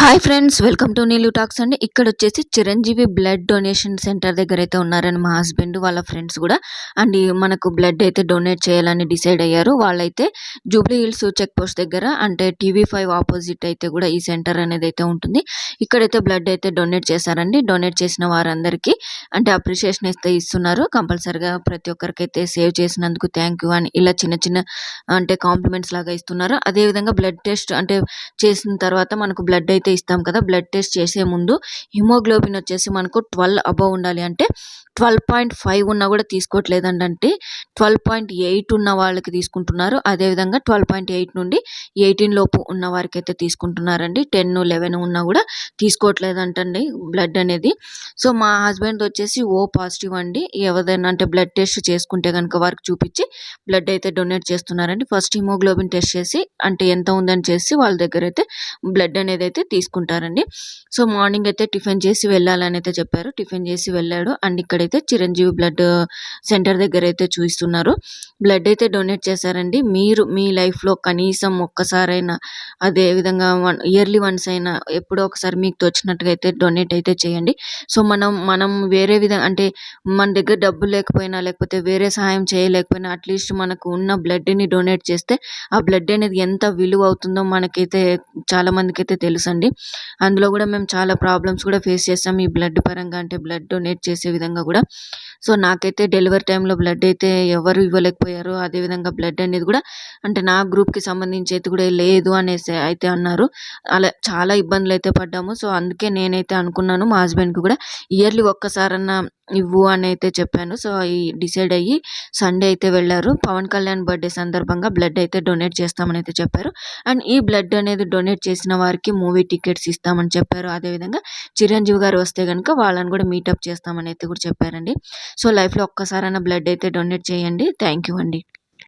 Hi friends welcome to Neelu talks అండి. ఇక్కడ వచ్చేసి చిరంజీవి బ్లడ్ డొనేషన్ సెంటర్ దగ్గర అయితే ఉన్నారని మా హస్బెండ్ వాళ్ళ ఫ్రెండ్స్ కూడా. అండ్ మనకు బ్లడ్ అయితే డొనేట్ చేయాలని డిసైడ్ అయ్యారు. వాళ్ళైతే జూబ్లీ హిల్స్ చెక్ పోస్ట్ దగ్గర అంటే టీవీ ఫైవ్ ఆపోజిట్ అయితే కూడా ఈ సెంటర్ అనేది అయితే ఉంటుంది. ఇక్కడైతే బ్లడ్ అయితే డొనేట్ చేశారండి. డొనేట్ చేసిన వారందరికీ అంటే అప్రిషియేషన్ అయితే ఇస్తున్నారు. కంపల్సరిగా ప్రతి ఒక్కరికి అయితే సేవ్ చేసినందుకు థ్యాంక్ యూ అని ఇలా చిన్న చిన్న అంటే కాంప్లిమెంట్స్ లాగా ఇస్తున్నారు. అదేవిధంగా బ్లడ్ టెస్ట్ అంటే చేసిన తర్వాత మనకు బ్లడ్ అయితే ఇస్తాం కదా బ్లడ్ టెస్ట్ చేసే ముందు. హిమోగ్లోబిన్ వచ్చేసి మనకు ట్వెల్వ్ అబవ్ ఉండాలి అంటే ట్వెల్వ్ పాయింట్ ఫైవ్ ఉన్నా కూడా తీసుకోవట్లేదండి అంటే ట్వెల్వ్ పాయింట్ ఎయిట్ ఉన్న వాళ్ళకి తీసుకుంటున్నారు. అదేవిధంగా ట్వెల్వ్ పాయింట్ ఎయిట్ నుండి ఎయిటీన్ లోపు ఉన్న వారికి అయితే తీసుకుంటున్నారండి. టెన్ లెవెన్ ఉన్నా కూడా తీసుకోవట్లేదంటండి బ్లడ్ అనేది. సో మా హస్బెండ్ వచ్చేసి ఓ పాజిటివ్ అండి. ఎవరైనా అంటే బ్లడ్ టెస్ట్ చేసుకుంటే కనుక వారికి చూపించి బ్లడ్ అయితే డొనేట్ చేస్తున్నారండి. ఫస్ట్ హిమోగ్లోబిన్ టెస్ట్ చేసి అంటే ఎంత ఉందని చేసి వాళ్ళ దగ్గర అయితే బ్లడ్ అనేది అయితే తీసుకుంటారండి. సో మార్నింగ్ అయితే టిఫిన్ చేసి వెళ్ళాలని అయితే చెప్పారు. టిఫిన్ చేసి వెళ్ళాడు. అండ్ ఇక్కడైతే చిరంజీవి బ్లడ్ సెంటర్ దగ్గర అయితే చూస్తున్నారు బ్లడ్ అయితే డొనేట్ చేశారండి. మీరు మీ లైఫ్లో కనీసం ఒక్కసారైనా అదే విధంగా వన్ ఇయర్లీ వన్స్ అయినా ఎప్పుడో ఒకసారి మీకు తోచినట్టుగా అయితే డొనేట్ అయితే చేయండి. సో మనం మనం వేరే విధంగా అంటే మన దగ్గర డబ్బులు లేకపోయినా లేకపోతే వేరే సహాయం చేయలేకపోయినా అట్లీస్ట్ మనకు ఉన్న బ్లడ్ని డొనేట్ చేస్తే ఆ బ్లడ్ అనేది ఎంత విలువ అవుతుందో మనకైతే చాలా మందికి అయితే తెలుసండి. అందులో కూడా మేము చాలా ప్రాబ్లమ్స్ కూడా ఫేస్ చేస్తాం. ఈ బ్లడ్ పరంగా అంటే బ్లడ్ డొనేట్ చేసే విధంగా కూడా. సో నాకైతే డెలివరీ టైంలో బ్లడ్ అయితే ఎవరు ఇవ్వలేకపోయారు అదేవిధంగా బ్లడ్ అనేది కూడా అంటే నా గ్రూప్కి సంబంధించి అయితే కూడా లేదు అనేసి అయితే అన్నారు. అలా చాలా ఇబ్బందులు అయితే పడ్డాము. సో అందుకే నేనైతే అనుకున్నాను మా హస్బెండ్కి కూడా ఇయర్లీ ఒక్కసారన్నా ఇవ్వు అని అయితే చెప్పాను. సో ఈ డిసైడ్ అయ్యి సండే అయితే వెళ్ళారు. పవన్ కళ్యాణ్ బర్త్డే సందర్భంగా బ్లడ్ అయితే డొనేట్ చేస్తామని అయితే చెప్పారు. అండ్ ఈ బ్లడ్ అనేది డొనేట్ చేసిన వారికి మూవీ టికెట్స్ ఇస్తామని చెప్పారు. అదేవిధంగా చిరంజీవి గారు వస్తే కనుక వాళ్ళని కూడా మీటప్ చేస్తామని అయితే కూడా చెప్పారండి. సో లైఫ్లో ఒక్కసారైనా బ్లడ్ అయితే డొనేట్ చేయండి. థ్యాంక్ యూ అండి.